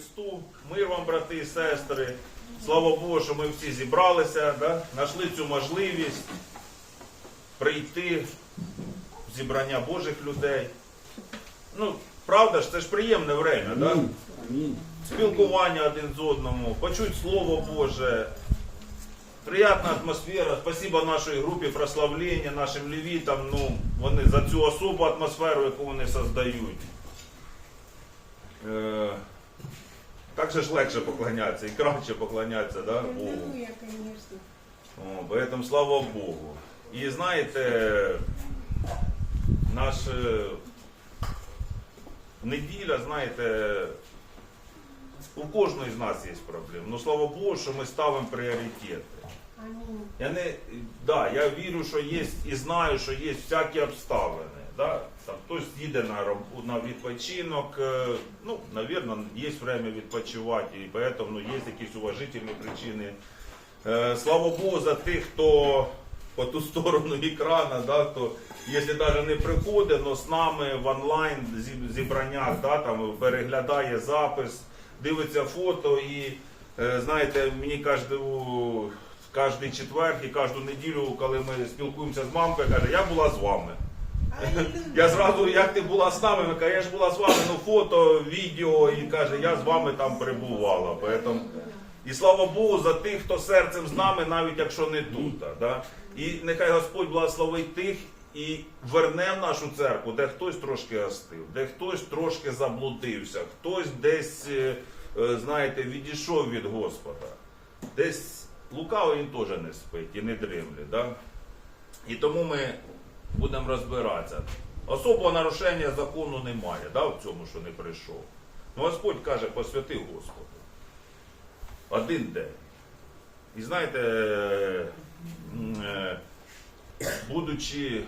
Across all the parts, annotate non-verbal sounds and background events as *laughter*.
Христу, мир вам, брати і сестри. Слава Богу, що ми всі зібралися, да? знайшли цю можливість прийти в зібрання Божих людей. Ну, правда ж, це ж приємне время, да? Спілкування один з одному, почуть Слово Боже. Приятна атмосфера. Спасибо нашій групі прославлення, нашим левітам. Ну, вони за цю особу атмосферу, яку вони создають. Е, так же ж легше поклонятися і краще поклонятися да, Богу. О, поэтому слава Богу. І знаєте, наша неділя, знаєте, у кожної з нас є проблеми. Ну слава Богу, що ми ставимо пріоритети. Я не да, я вірю, що є і знаю, що є всякі обставини. Да? Там хтось їде на на відпочинок. е, Ну, навірно, є время відпочивати, і поэтому ну, є якісь уважительні причини. Е, Слава Богу, за тих, хто по ту сторону екрана, да, хто, якщо навіть не приходить, але з нами в онлайн зі- зібраннях, да, там, переглядає запис, дивиться фото і е, знаєте, мені кожний четвер і кожну неділю, коли ми спілкуємося з мамкою, каже, я була з вами. *laughs* Я зразу, як ти була з нами, каже, я ж була з вами, ну фото, відео, і каже, я з вами там перебувала. Поэтому, і слава Богу за тих, хто серцем з нами, навіть якщо не тут. Да? І нехай Господь благословить тих і верне в нашу церкву, де хтось трошки остив, де хтось трошки заблудився, хтось десь, е, е, знаєте, відійшов від Господа. Десь лукавий він теж не спить і не дремле. Да? І тому ми будемо розбиратися. Особого нарушення закону немає, да, в цьому, що не прийшов. Ну, Господь каже, посвяти Господу. Один день. І знаєте, е, будучи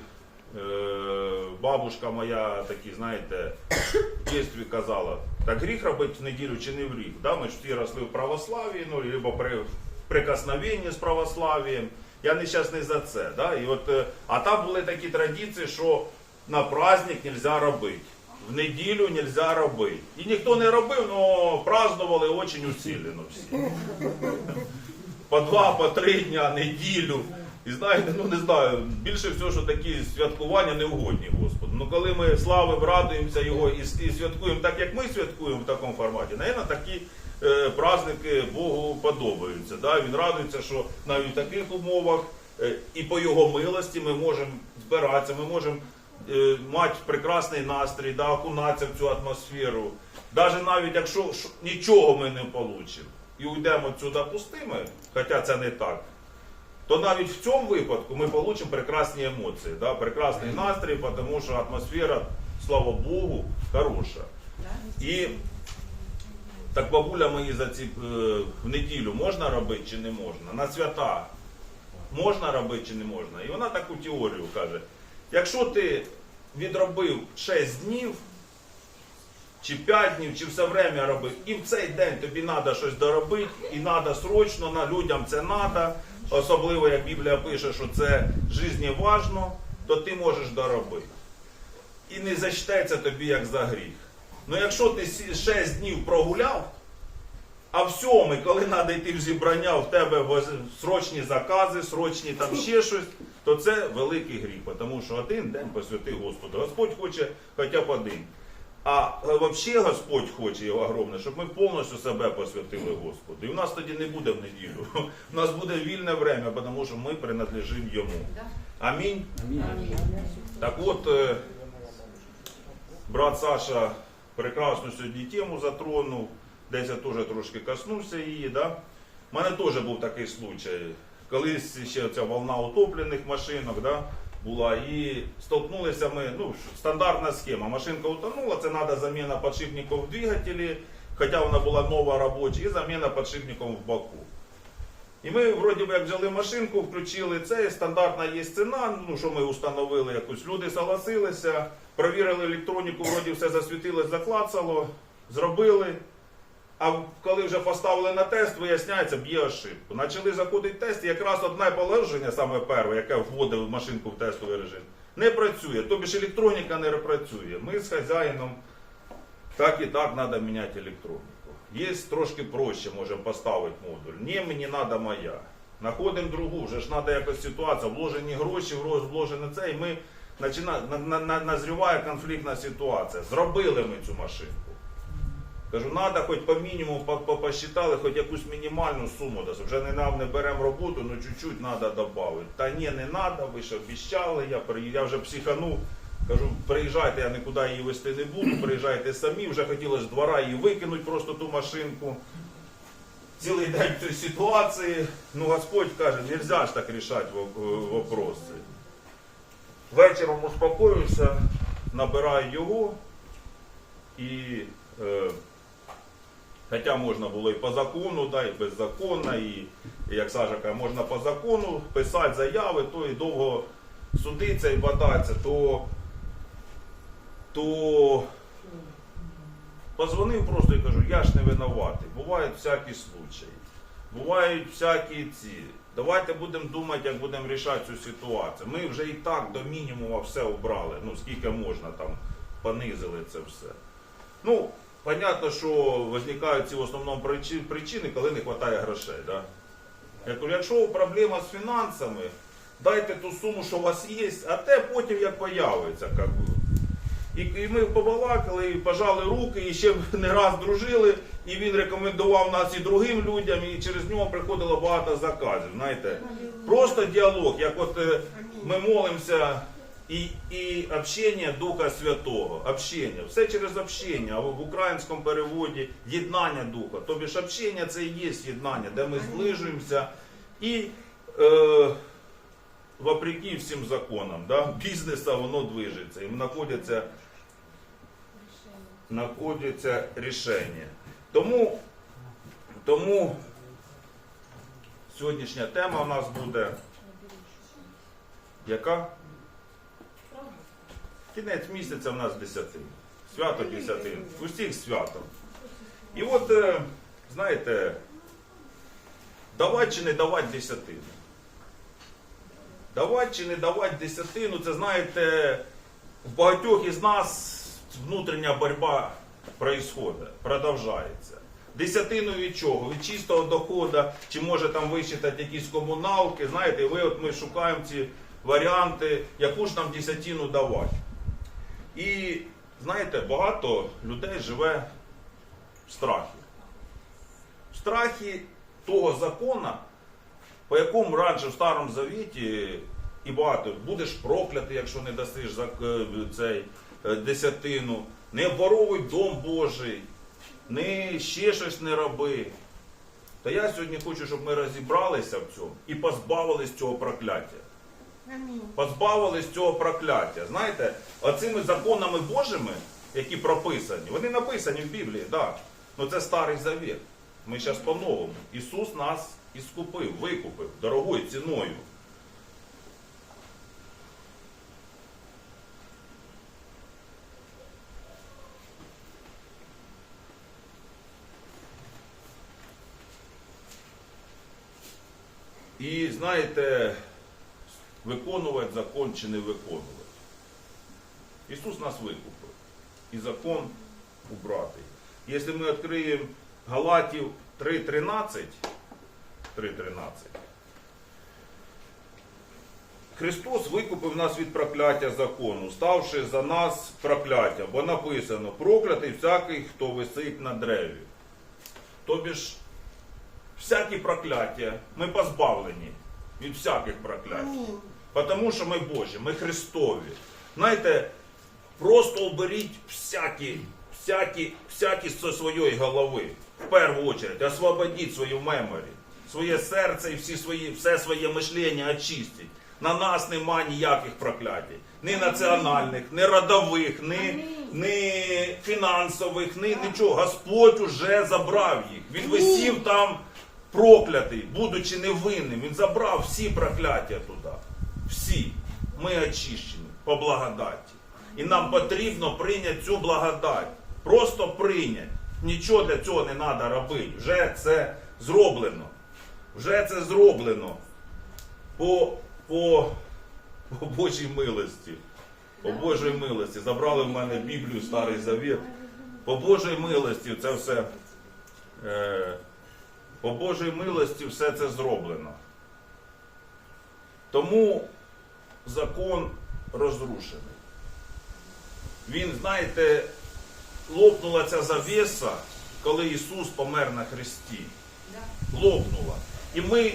е, бабушка моя, такі, знаєте, в дитинстві казала, так гріх робити в неділю чи не в гріх. Да? Ми ж всі росли в православії, ну, або при прикосновенні з православієм. Я нещасний за це. Да? І от, е, а там були такі традиції, що на праздник нельзя робити. В неділю нельзя робити. І ніхто не робив, але празднували дуже усилено всі. По два, по три дня, неділю. І знаєте, ну не знаю, більше всього, що такі святкування не угодні Господу. Ну коли ми славимо, радуємося його і, і святкуємо так, як ми святкуємо в такому форматі, навіть такі праздники Богу подобаються. Да? Він радується, що навіть в таких умовах е, і по його милості ми можемо збиратися, ми можемо е, мати прекрасний настрій, да, окунатися в цю атмосферу. Навіть навіть якщо нічого ми не получимо і уйдемо сюди пустими, хоча це не так, то навіть в цьому випадку ми получимо прекрасні емоції, да, прекрасний настрій, тому що атмосфера, слава Богу, хороша. І так бабуля мені за ці е, в неділю можна робити чи не можна? На свята можна робити чи не можна? І вона таку теорію каже: якщо ти відробив 6 днів, чи 5 днів, чи все время робив, і в цей день тобі треба щось доробити, і треба срочно, на людям це треба, особливо як Біблія пише, що це житті важно, то ти можеш доробити. І не зачтеться тобі як за гріх. Ну якщо ти 6 днів прогуляв, а в сьомий, коли треба йти в зібрання, в тебе срочні закази, срочні там *laughs* ще щось, то це великий гріх, тому що один день посвяти Господу. Господь хоче хоча б один. А взагалі Господь хоче його огромне, щоб ми повністю себе посвятили Господу. І в нас тоді не буде в неділю. *laughs* У нас буде вільне время, тому що ми принадлежимо йому. Амінь. Амінь. Так от, е, брат Саша прекрасну сьогодні тему затронув, десь я теж трошки коснувся її. Да? У мене теж був такий случай. Колись ще ця волна утоплених машинок да, була, і столкнулися ми, ну, стандартна схема. Машинка утонула, це треба заміна подшипників в двигателі, хоча вона була нова робоча, і заміна подшипників в боку. І ми вроді би як взяли машинку, включили це, стандартна є ціна, ну що ми установили якусь. Люди согласилися, провірили електроніку, вроді все засвітилось, заклацало, зробили. А коли вже поставили на тест, виясняється, б'є ошибку. Почали заходити тест, і якраз одне положення, саме перше, яке вводив машинку в тестовий режим, не працює. Тобі ж електроніка не працює. Ми з хазяїном так і так треба міняти електроніку. Є трошки проще, можемо поставити модуль. Ні, мені треба моя. Находимо другу, вже ж треба якось ситуація, вложені гроші, вложене це, і ми назріває конфліктна ситуація. Зробили ми цю машинку. Кажу, треба хоч по мінімуму по- по- посчитали, хоч якусь мінімальну суму. Вже не нам не беремо роботу, ну чуть-чуть треба додати. Та ні, не треба, ви ж обіщали, я, я вже психанув. Кажу, приїжджайте, я нікуди її вести не буду, приїжджайте самі. Вже хотіли з двора її викинути просто ту машинку. Цілий день в цій ситуації. Ну, Господь каже, нельзя ж так рішати воп- вопроси. Вечором успокоюся, набираю його і. Е, Хоча можна було і по закону, да, і беззаконно, і, і як Саша каже, можна по закону писати заяви, то і довго судиться і бодатися, то, то позвонив просто і кажу, я ж не винуватий. Бувають всякі случаї, бувають всякі ці. Давайте будемо думати, як будемо рішати цю ситуацію. Ми вже і так до мінімуму все обрали, ну скільки можна там понизили це все. Ну, понятно, що виникають ці в основному причини, коли не вистачає грошей. Да? Я кажу, якщо проблема з фінансами, дайте ту суму, що у вас є, а те потім як появиться. Би. І, і ми побалакали, і пожали руки, і ще не раз дружили, і він рекомендував нас і другим людям, і через нього приходило багато заказів. Знаєте, просто діалог, як от е, ми молимося і, і общення Духа Святого. Общення. Все через общення, в українському переводі єднання Духа. Тобі ж общення це і є єднання, де ми зближуємося і е, вопреки всім законам, да, бізнеса воно движеться. І знаходяться, знаходяться рішення. Тому, тому сьогоднішня тема у нас буде яка? Кінець місяця в нас десятин. Свято десятин. Усіх свято. І от, е, знаєте, давати чи не давати десятину. Давати чи не давати десятину, це знаєте, в багатьох із нас внутрішня боротьба происходить, продовжається. Десятину від чого? Від чистого доходу, чи може там вичитати якісь комуналки. Знаєте, ви от ми шукаємо ці варіанти, яку ж нам десятину давати. І знаєте, багато людей живе в страхі. В страхі того закона, по якому раніше в Старому Завіті і багато будеш проклятий, якщо не дасиш е, цей десятину, не обворовуй дом Божий, не ще щось не роби. Та я сьогодні хочу, щоб ми розібралися в цьому і позбавились цього прокляття позбавились цього прокляття. Знаєте, оцими законами Божими, які прописані, вони написані в Біблії, так. Ну це старий завіт. Ми зараз по-новому. Ісус нас іскупив, викупив дорогою ціною. І знаєте, виконувати закон чи не виконувати. Ісус нас викупив. І закон убратий. Якщо ми відкриємо Галатів 3.13, 3.13, Христос викупив нас від прокляття закону, ставши за нас прокляттям, бо написано, проклятий всякий, хто висить на древі. Тобі ж всякі прокляття, ми позбавлені від всяких проклять. Потому що ми Божі, ми Христові. Знаєте, просто уберіть всякі, всякі, всякі зі своєї голови. В першу чергу, освободіть свою меморі, своє серце і всі свої, все своє мишлення очистіть. На нас нема ніяких проклятій. Ні національних, ні родових, ні, ні фінансових, ні нічого. Господь уже забрав їх. Він висів там проклятий, будучи невинним. Він забрав всі прокляття туди. Всі. Ми очищені по благодаті. І нам потрібно прийняти цю благодать. Просто прийняти. Нічого для цього не треба робити. Вже це зроблено. Вже це зроблено. По, по, по Божій милості. По Божій милості. Забрали в мене Біблію, Старий Завіт. По Божій милості це все е, по Божій милості все це зроблено. Тому закон розрушений. Він, знаєте, лопнула ця завіса, коли Ісус помер на хресті. Лопнула. І ми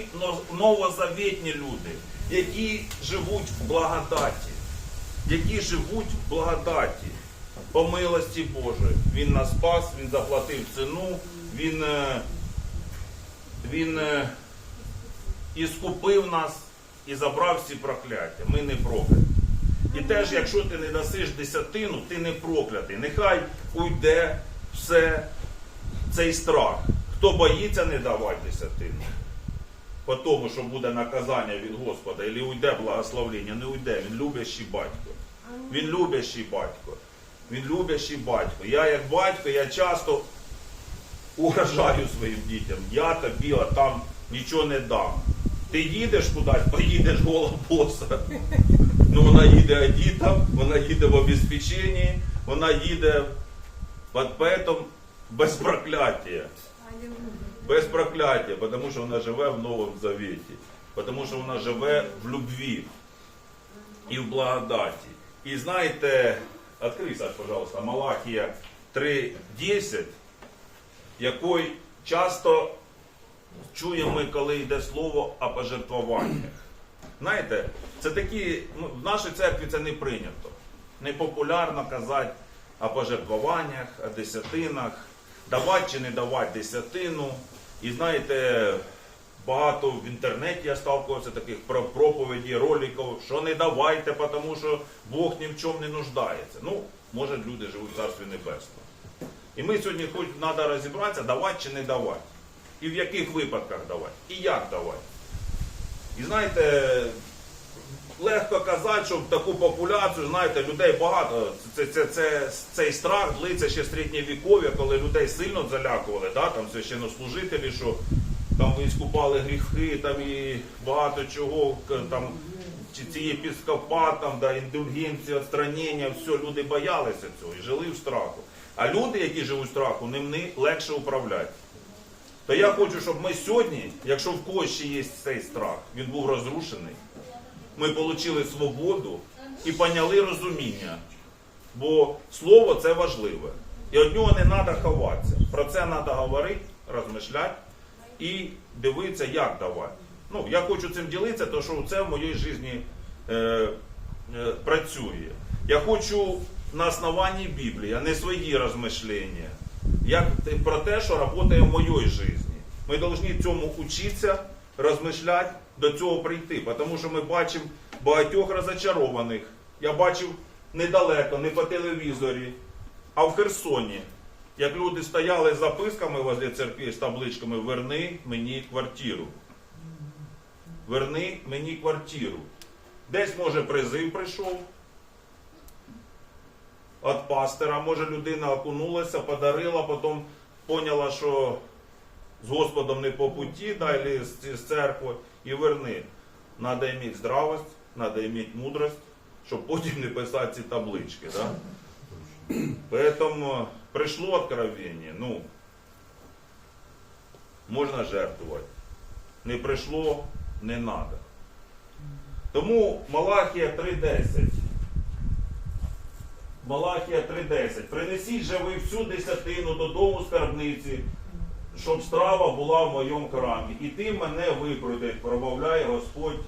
новозавітні люди, які живуть в благодаті, які живуть в благодаті по милості Божої. Він нас спас, Він заплатив ціну, Він, е, він е, іскупив нас і забрав всі прокляття. Ми не прокляті. І теж, якщо ти не дасиш десятину, ти не проклятий. Нехай уйде все цей страх. Хто боїться не давати десятину, по тому, що буде наказання від Господа, і уйде благословення, не уйде. Він любящий батько. Він любящий батько. Він любящий батько. Я як батько, я часто угрожаю своїм дітям. Я тобі там нічого не дам. Ти їдеш кудись, поїдеш голобоса. Ну вона їде одіта, вона їде в обезпеченні, вона їде під петом без прокляття. Без прокляття, тому що вона живе в Новому Завіті, тому що вона живе в любві і в благодаті. І знаєте, відкрий, Саш, пожалуйста, Малахія 3.10, який часто чуємо коли йде слово о пожертвуваннях. Знаєте, це такі, ну, в нашій церкві це не прийнято. Не популярно казати о пожертвуваннях, о десятинах, давати чи не давати десятину. І знаєте, багато в інтернеті я сталкувався таких про проповіді, роликів, що не давайте, тому що Бог ні в чому не нуждається. Ну, може, люди живуть в Царстві Небесному. І ми сьогодні хоч треба розібратися, давати чи не давати. І в яких випадках давати, і як давати. І знаєте, легко казати, що в таку популяцію, знаєте, людей багато. Це, це, це, цей страх длиться ще середньовіков'я, коли людей сильно залякували, да? там священнослужителі, що там іскупали гріхи, там і багато чого, там чи ці єпіскопат, там, да, індульгенції, відстранення, все, люди боялися цього і жили в страху. А люди, які живуть страху, ним не легше управляти. То я хочу, щоб ми сьогодні, якщо в когось ще є цей страх, він був розрушений, ми отримали свободу і поняли розуміння. Бо слово це важливе. І від нього не треба ховатися. Про це треба говорити, розмишляти і дивитися, як давати. Ну, я хочу цим ділитися, тому що це в моїй житті е, е, працює. Я хочу на основанні Біблії, а не свої розмишлення. Як про те, що працює в моїй житті. Ми повинні цьому вчитися, розмишляти, до цього прийти. Тому що ми бачимо багатьох розочарованих. Я бачив недалеко, не по телевізорі, а в Херсоні. Як люди стояли з записками возле церкви з табличками Верни мені квартиру. Верни мені квартиру. Десь, може, призив прийшов від пастора, може людина окунулася, подарила, потім поняла, що з Господом не по путі, далі з, церкви, і верни. Надо иметь здравость, надо иметь мудрость, щоб потім не писати ці таблички. Да? Поэтому пришло откровение, ну, можна жертвувати. Не прийшло, не надо. Тому Малахія 3.10. Малахія 3.10. Принесіть же ви всю десятину додому скарбниці, щоб страва була в моєму храмі. І ти мене викрутить, промовляє Господь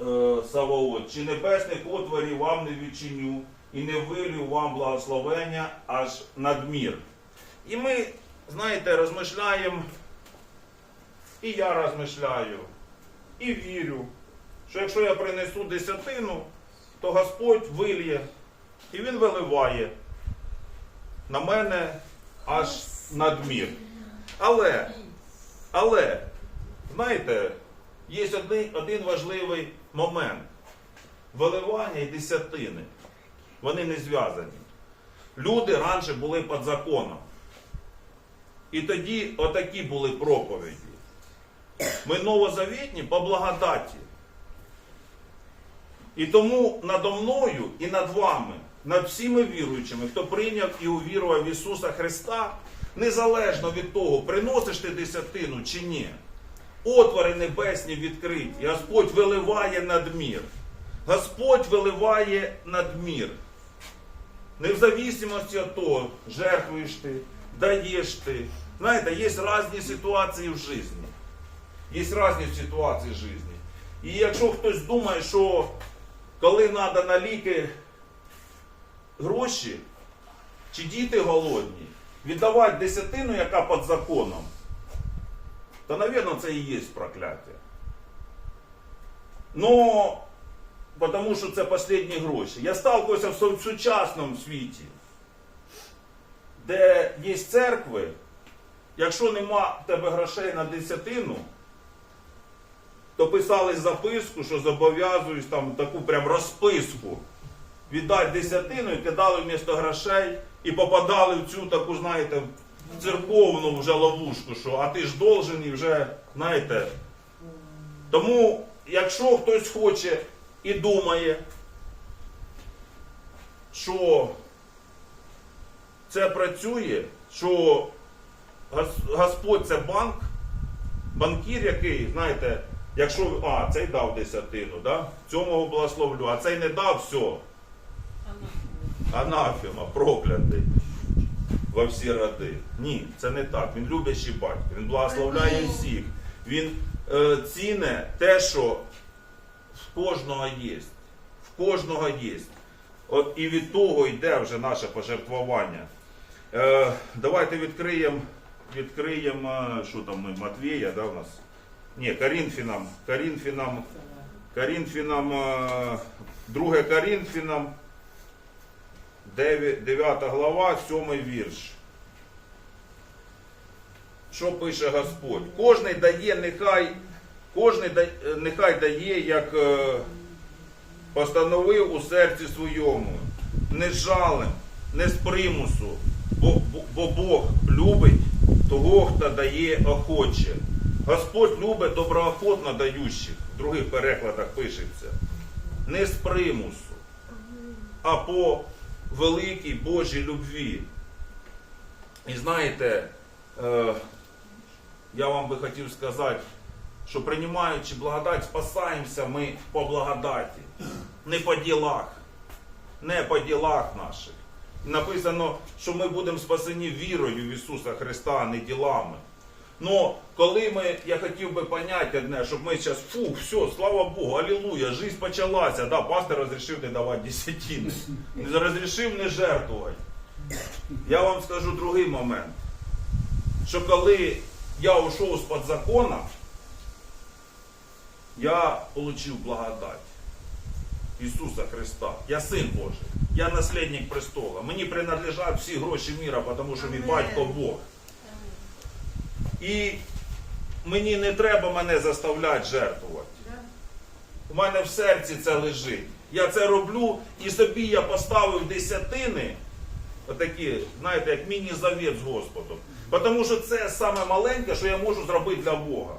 е, Саваот. Чи небесних отворів вам не відчиню, і не вилю вам благословення аж надмір. І ми, знаєте, розмишляємо, і я розмишляю, і вірю, що якщо я принесу десятину, то Господь вильє, і Він виливає на мене аж надмір. Але, але, знаєте, є один, один важливий момент. Виливання і десятини. Вони не зв'язані. Люди раніше були під законом. І тоді отакі були проповіді. Ми новозавітні по благодаті. І тому надо мною і над вами, над всіми віруючими, хто прийняв і увірував Ісуса Христа, Незалежно від того, приносиш ти десятину чи ні. Отвори небесні відкриті. Господь виливає надмір. Господь виливає надмір. Не в зависимості від того, жертвуєш ти, даєш ти. Знаєте, є різні ситуації в житті. Є різні ситуації в житті. І якщо хтось думає, що коли треба на ліки гроші, чи діти голодні, віддавати десятину, яка під законом, то, мабуть, це і є прокляття. Ну, тому що це останні гроші. Я сталкиваюся в сучасному світі, де є церкви, якщо нема в тебе грошей на десятину, то писали записку, що зобов'язуюсь там таку прям розписку віддати десятину і кидали вмісто грошей і попадали в цю таку, знаєте, церковну вже ловушку, що а ти ж должен і вже, знаєте. Тому, якщо хтось хоче і думає, що це працює, що Господь це банк, банкір, який, знаєте, якщо а, цей дав десятину, да? цьому благословлю, а цей не дав, все. Анафема, проклятий во всі роди. Ні, це не так. Він люблячий батько, він благословляє всіх. Він е, ціне те, що в кожного є. В кожного є. От і від того йде вже наше пожертвування. Е, давайте відкриємо, відкриємо, е, що там ми, Матвія, да, у нас? Ні, Корінфінам, Корінфінам, Корінфінам, е, 2 Корінфінам, 9, 9 глава, 7 вірш. Що пише Господь? Кожний дає, нехай, кожний да- е, нехай дає, як е, постановив у серці своєму, не з жалем, не з примусу, бо, бо, бо Бог любить того, хто дає охоче. Господь любить доброохотно даючих, в других перекладах пишеться, не з примусу, а по великій Божій любві. І знаєте, е, я вам би хотів сказати, що приймаючи благодать, спасаємося ми по благодаті, не по ділах, не по ділах наших. Написано, що ми будемо спасені вірою в Ісуса Христа, а не ділами. Но коли ми, я хотів би поняти одне, щоб ми зараз, фу, все, слава Богу, алілуя, жизнь почалася. Да, пастор розрішив не давати десятини. Розрішив не жертвувати. Я вам скажу другий момент. Що коли я ушов з-під закона, я отримав благодать Ісуса Христа. Я син Божий. Я наслідник престола. Мені принадлежать всі гроші міра, тому що мій батько Бог. І мені не треба мене заставляти жертвувати. У мене в серці це лежить. Я це роблю і собі я поставив десятини, отакі, знаєте, як міні-завіт з Господом. Тому що це саме маленьке, що я можу зробити для Бога.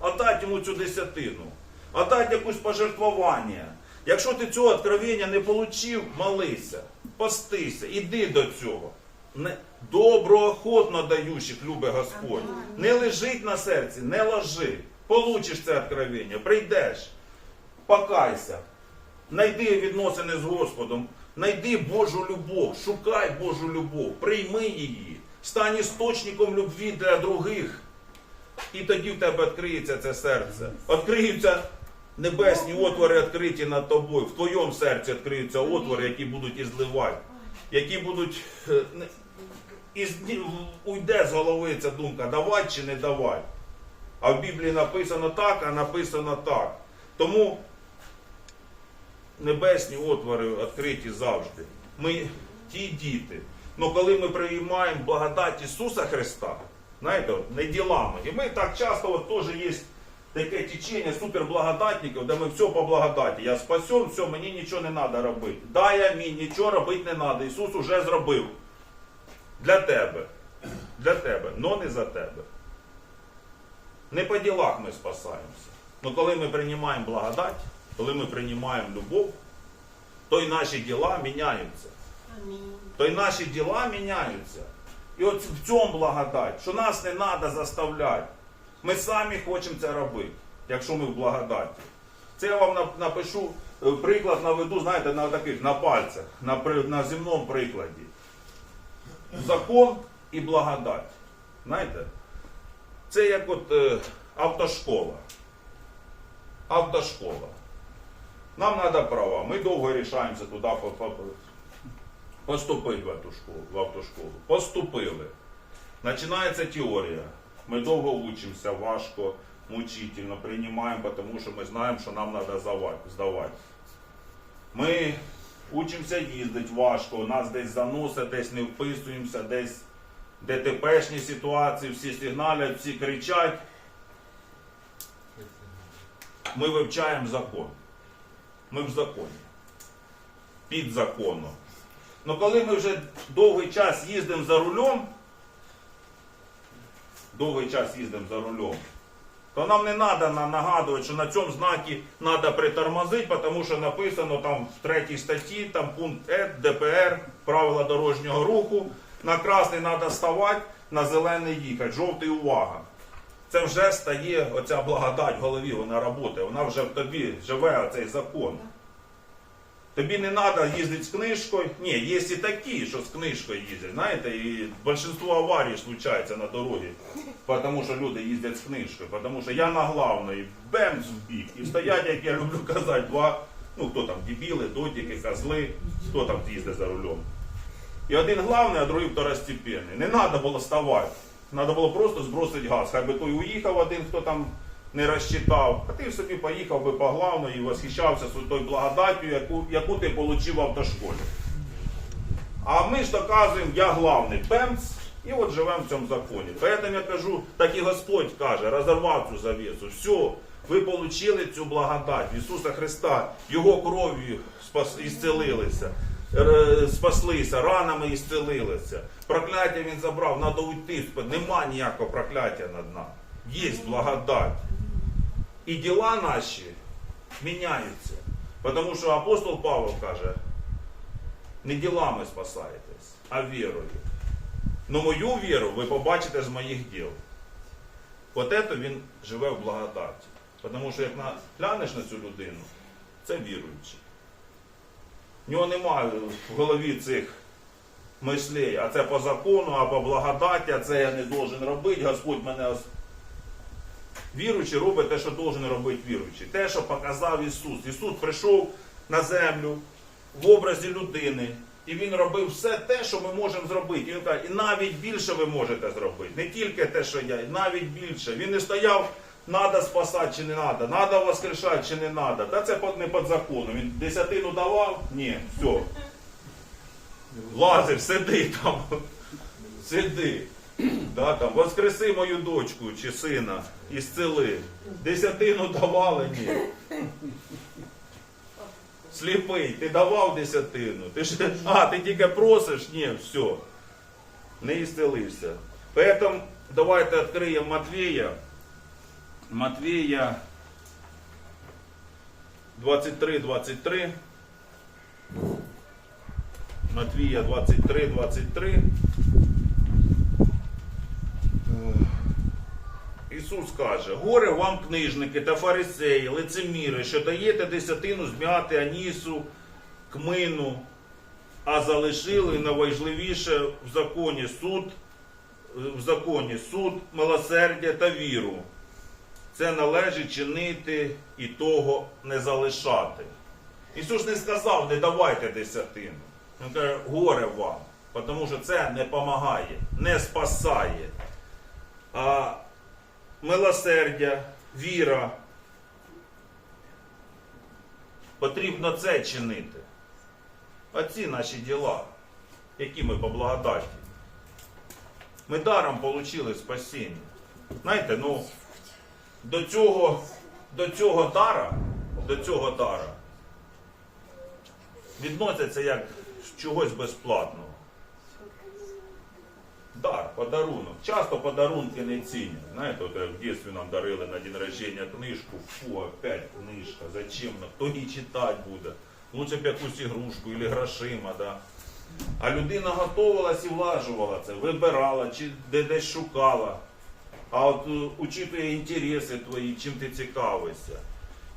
Отдати йому цю десятину, отдати якусь пожертвування. Якщо ти цього откровення не отримав, молися, постися, іди до цього. Доброохотно даючих, любить Господь. Не лежить на серці, не ложи. Получиш це откровення, прийдеш, покайся, найди відносини з Господом, найди Божу любов, шукай Божу любов, прийми її, стань істочником любві для других. І тоді в тебе відкриється це серце. Відкриються небесні отвори відкриті над тобою. В твоєму серці відкриються отвори, які будуть ізливати, які будуть. Не- уйде з голови ця думка, давати чи не давати. А в Біблії написано так, а написано так. Тому небесні отвори відкриті завжди. Ми ті діти. Ну коли ми приймаємо благодать Ісуса Христа, знаєте, не ділами. І ми так часто от, теж є таке течення суперблагодатників, де ми все по благодаті. Я спасен, все, мені нічого не треба робити. Дай амінь, нічого робити не треба. Ісус уже зробив. Для тебе. Для тебе, но не за тебе. Не по ділах ми спасаємося. Ну коли ми приймаємо благодать, коли ми приймаємо любов, то й наші діла міняються. То й наші діла міняються. І от в цьому благодать, що нас не треба заставляти. Ми самі хочемо це робити, якщо ми в благодаті. Це я вам напишу, е, приклад наведу, знаєте, на таких, на пальцях, на, на земному прикладі. Закон і благодать. Знаєте? Це як от е, автошкола. Автошкола. Нам треба права. Ми довго рішаємося туди по- по- поступити в эту школу, в автошколу. Поступили. Починається теорія. Ми довго учимося, важко, мучительно приймаємо, тому що ми знаємо, що нам треба здавати. Ми учимося їздити важко, нас десь заносить, десь не вписуємося, десь ДТПшні ситуації, всі сигналять, всі кричать. Ми вивчаємо закон. Ми в законі. Під законом. Ну коли ми вже довгий час їздимо за рулем, довгий час їздимо за рулем, то нам не треба нагадувати, що на цьому знакі треба притормозити, тому що написано там в третій статті, там пункт Е, ДПР, правила дорожнього руху. На красний треба ставати, на зелений їхати, жовтий увага. Це вже стає оця благодать в голові, вона працює, вона вже в тобі живе оцей закон. Тобі не треба їздити з книжкою. Ні, є і такі, що з книжкою їздять. Знаєте, і більшинство аварій случається на дорозі, тому що люди їздять з книжкою, тому що я на главної бемс в бік. І стоять, як я люблю казати, два, ну хто там, дебіли, дотики, козли, хто там їздить за рулем. І один главний, а другий второстепенний. Не треба було ставати. Треба було просто збросити газ. Хай би той уїхав один, хто там не розчитав, а ти собі поїхав би по главну і восхищався той благодаттю, яку, яку ти отримав в автошколі. А ми ж доказуємо, я главний пемц, і от живемо в цьому законі. Поэтому я кажу, так і Господь каже, розорвав цю завісу. Все, ви отримали цю благодать Ісуса Христа, Його кров'ю ісцелилися, спаслися, ранами ісцелилися. Прокляття Він забрав, треба уйти. Нема ніякого прокляття над нами. Є благодать. І діла наші міняються. Тому що апостол Павло каже, не ділами спасаєтесь, а вірою. Но мою віру ви побачите з моїх діл. От це він живе в благодаті. Тому що як глянеш на цю людину, це віруючий. В нього немає в голові цих мислей, а це по закону, а по благодаті, а це я не должен робити, Господь мене Віруючий робить те, що должен робити віруючий. Те, що показав Ісус. Ісус прийшов на землю в образі людини. І Він робив все те, що ми можемо зробити. І він каже, і навіть більше ви можете зробити. Не тільки те, що я, і навіть більше. Він не стояв, треба спасати чи не треба, треба воскрешати чи не треба. Та це не під законом. Він десятину давав? Ні, все. Лазер, сиди там. Сиди. Да, там, воскреси мою дочку чи сина і зцели. Десятину давали, ні. Сліпий, ти давав десятину. Ти ж, а, ти тільки просиш? Ні, все. Не ісцелився. Поэтому давайте відкриємо Матвія. Матвія 23, 23. Матвія 23, 23. Ісус каже, горе вам, книжники та фарисеї, лицеміри, що даєте десятину з м'яти, анісу, кмину, а залишили найважливіше в законі суд, в законі суд, милосердя та віру. Це належить чинити і того не залишати. Ісус не сказав, не давайте десятину. Він каже, горе вам, тому що це не допомагає, не спасає. А милосердя, віра. Потрібно це чинити. Оці наші діла, які ми по благодаті. Ми даром отримали спасіння. Знаєте, ну до цього, до цього дара, до цього дара відносяться як чогось безплатного. Дар, подарунок. Часто подарунки не цінять. Знаєте, от в дитинстві нам дарили на день рождения книжку, фу, опять книжка, зачем? Ну, Хто її читати буде? Лучше б якусь ігрушку или грошима, да. А людина готувалась і влажувала це, вибирала, чи де десь шукала. А от е, учитує інтереси твої, чим ти цікавишся.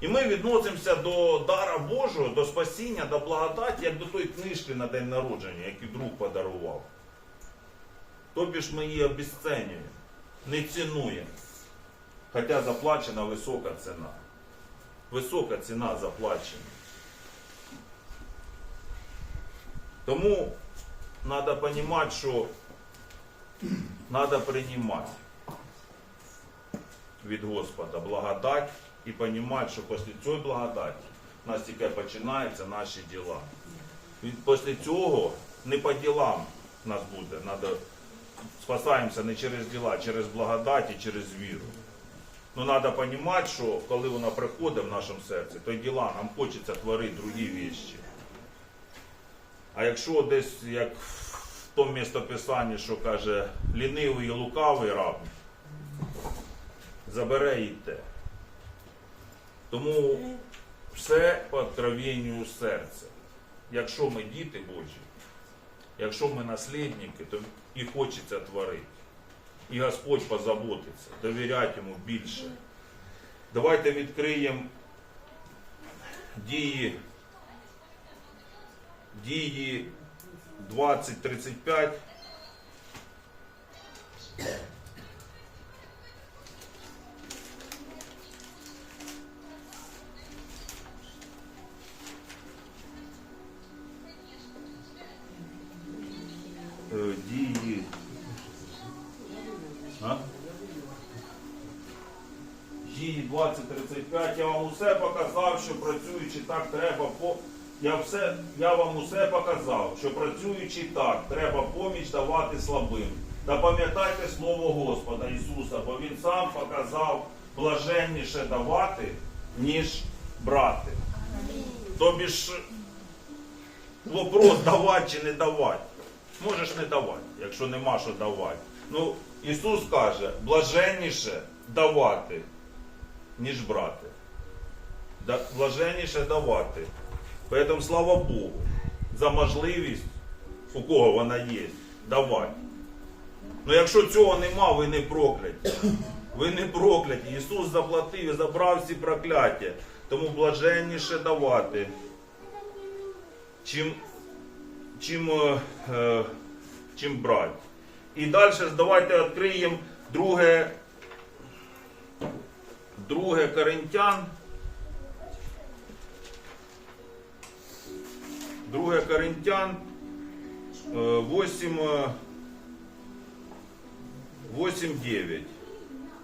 І ми відносимося до дара Божого, до спасіння, до благодаті, як до тої книжки на день народження, яку друг подарував. Тобі ж ми її обесценюємо, не цінуємо. Хоча заплачена висока ціна. Висока ціна заплачена. Тому треба розуміти, що треба приймати від Господа благодать і розуміти, що після цієї благодаті у нас тільки починаються наші діла. Після цього не по ділам нас буде. Надо, спасаємося не через діла, а через благодать і через віру. Ну, треба розуміти, що коли вона приходить в нашому серці, то й діла нам хочеться творити другі вещі. А якщо десь, як в тому містописанні, що каже, лінивий і лукавий раб, забере і те. Тому все по откровенню серця. Якщо ми діти Божі, якщо ми наслідники, то і хочеться творити. І Господь позаботиться, довіряти йому більше. Давайте відкриємо дії, дії 2035. Працюючи так, треба по. Я, все, я вам усе показав, що працюючи так, треба поміч давати слабим. Та пам'ятайте слово Господа Ісуса, бо Він сам показав блаженніше давати, ніж брати. Тобі ж вопрос давати чи не давати. Можеш не давати, якщо нема що давати. Ну, Ісус каже, блаженніше давати, ніж брати. Блаженніше давати. Поэтому слава Богу за можливість, у кого вона є, давати. Ну якщо цього нема, ви не прокляті. Ви не прокляті. Ісус заплатив і забрав всі прокляття. Тому блаженніше давати, чим, чим, е, е, чим брати. І далі давайте відкриємо друге, друге Коринтян. Друге Коринтян е, 8, е, 8, 9.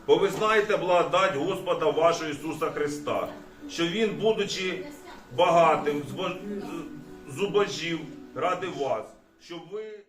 Бо ви знаєте благодать Господа вашого Ісуса Христа, що Він, будучи багатим, зубожів ради вас, щоб ви